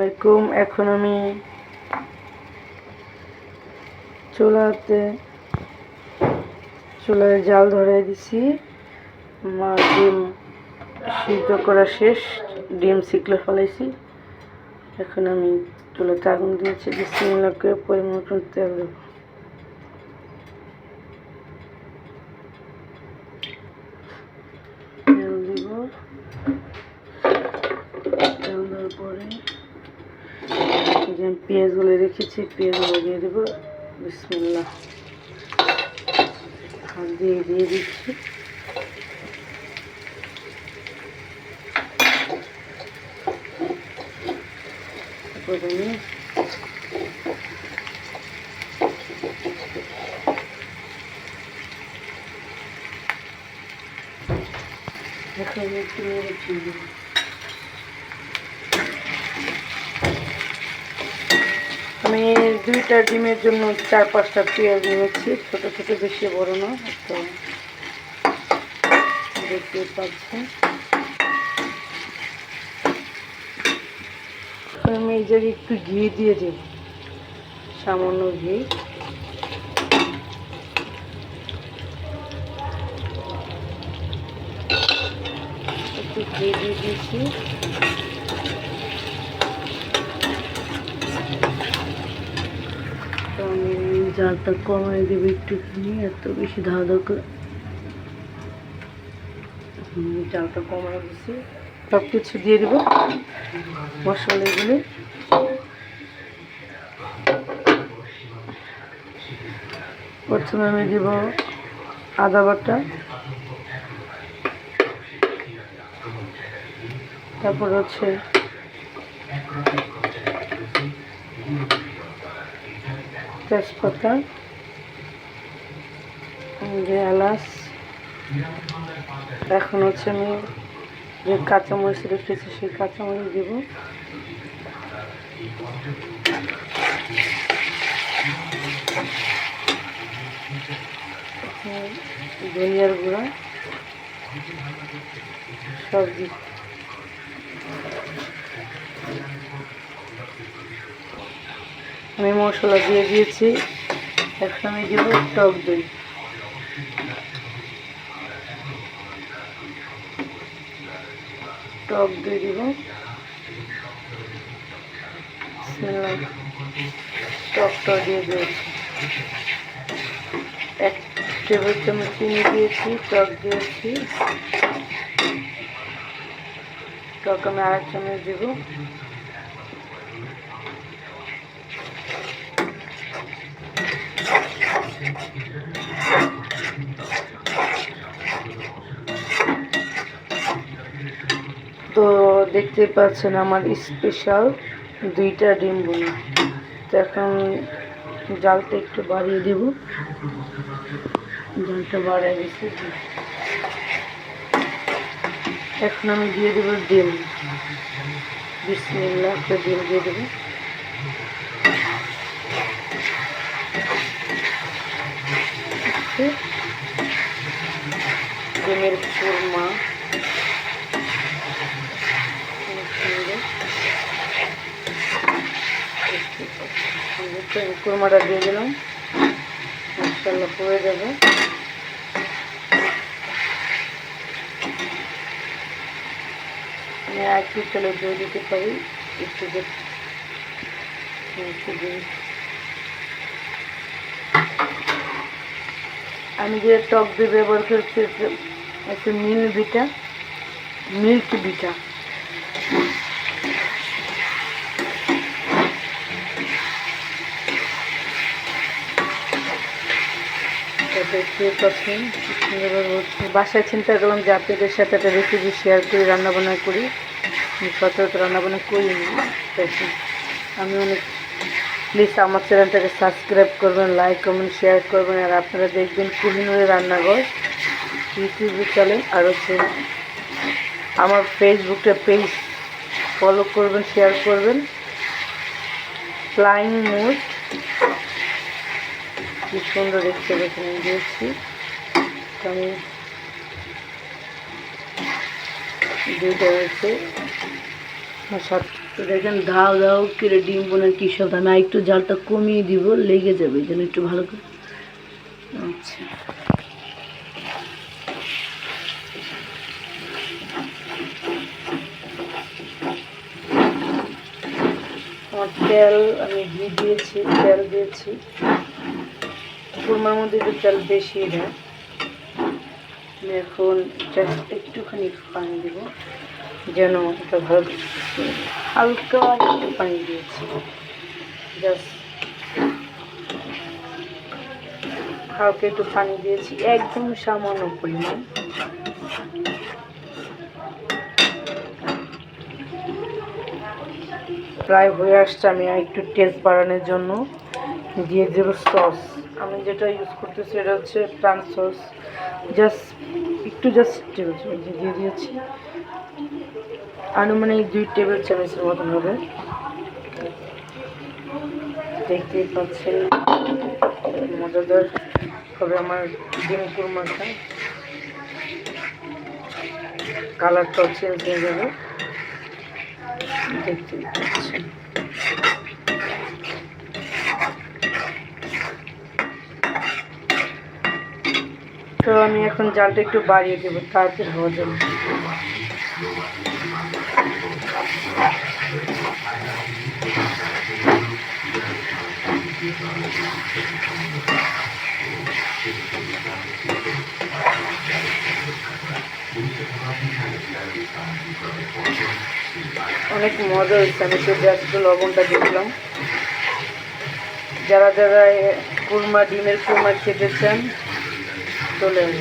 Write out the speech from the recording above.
আলাইকুম। এখন আমি চুলাতে, চুলায় জাল ধরাই দিছি। আমার ডিম সিদ্ধ করা শেষ, ডিম সিকলে ফেলাইছি। এখন আমি চুলাতে আগুন দিয়েছি। বিসমিল্লাহকে পরিমাণ করতে তেল দেবো তেল দিব তেল দেওয়ার পরে এই যে আমি পেঁয়াজগুলো রেখেছি পেঁয়াজগুলো দিয়ে দেবো বিসমিল্লা হাত দিয়ে দিয়ে দিচ্ছি তারপর আমি এখন একটু নেড়ে চেড়ে দেবো। আমি দুইটা ডিমের জন্য চার পাঁচটা পেঁয়াজ নিয়েছি। ছোট ছোট, বেশি বড় না, তো দেখতে পাচ্ছেন। আমি এই জায়গায় একটু ঘি দিয়ে দেব, সামান্য ঘি। একটু ঘি দিয়ে দিয়েছি তো আমি জালটা কমাই দেবো একটুখানি, এত বেশি ধাও ধাও করে জালটা কমাই দিছি সব কিছু দিয়ে দেবো মশলাগুলি প্রথমে আমি দেব আদা বাটা। তারপর হচ্ছে তেজপাতা এলাচ, এখন হচ্ছে আমি যে কাঁচামরিচ রেখেছি সেই কাঁচামরিচ দেবো। ধনিয়ার গুঁড়া সব দিই আমি মশলা দিয়ে দিয়েছি। এখন আমি দেব টক দই। টক দই দিব। টকটা দিয়ে দিয়েছি। এক টেবিল চামচ চিনি দিয়েছি, টক দিয়েছি। টক আমি আড়াই চামচ দেবো। তো দেখতে পাচ্ছেন আমার স্পেশাল দুইটা ডিম বোনা তো এখন জালটা একটু বাড়িয়ে দেব। জালটা বাড়িয়ে দিচ্ছি। এখন আমি দিয়ে দেবো ডিম। বিসমিল্লাহ, একটা ডিম দিয়ে দেবো। ডিমের কোরমা কোরমাটা দিয়ে দিলাম। মশলা হয়ে যাবে। আমি একটু তেলে দিয়ে দিতে পারি? একটু একটু দিয়ে- আমি যে টক দই ব্যবহার করছি একটু- মিল বিটা, মিল্ক বিটা। বাসায় চিন্তা করলাম যে আপনাদের সাথে একটা রেসিপি শেয়ার করি, রান্নাবান্না করি। সচরাচর রান্নাবান্না করিনি তাই আমি অনেক প্লিজ আমার চ্যানেলটাকে সাবস্ক্রাইব করবেন, লাইক, কমেন্ট শেয়ার করবেন, আর আপনারা দেখবেন কুহিনুরের রান্নাঘর। ইউটিউবে চলেন আর হচ্ছে আমার ফেসবুকটা পেজ ফলো করবেন শেয়ার করবেন। ফ্লাইং মুড কি সুন্দর দেখতে দেখে আমি দিয়েছি আমি দুইটা হয়েছে। সাত তো দেখেন ধাও ধাও করে ডিম বোনার কী সব? আমি একটু জালটা কমিয়ে দিব, লেগে যাবে, এই জন্য একটু ভালো করে। আচ্ছা। আমার তেল, আমি ঘি দিয়েছি, তেল দিয়েছি। কুরমার মধ্যে একটু তেল বেশি দেয়। আমি এখন জাস্ট একটুখানি পানি দেব। যেন এটা ভালো হালকা একটু পানি দিয়েছি। জাস্ট হালকা একটু পানি দিয়েছি, একদম সামান্য পরিমাণ। প্রায় হয়ে আসছে আমি একটু টেস্ট বাড়ানোর জন্য। দিয়ে দেব সস। আমি যেটা ইউজ করতেছি এটা হচ্ছে প্রাণ সস। জাস্ট একটু জাস্ট দিয়ে দিয়েছি। আনুমানিক দুই টেবিল চামচের মতন হবে। দেখতেই পাচ্ছেন, মজাদার হবে আমার ডিম কুরমাটা। কালারটাও চেঞ্জ হয়ে যাবে। দেখতেই পাচ্ছেন। তো আমি এখন জালটা একটু বাড়িয়ে দেবো, তাড়াতাড়ি হওয়ার জন্য। অনেক মজা হয়েছে, আমি তো জাস্ট লবণটা দেখলাম যারা যারা কুরমা, ডিমের কুরমা খেতে চান চলে এলো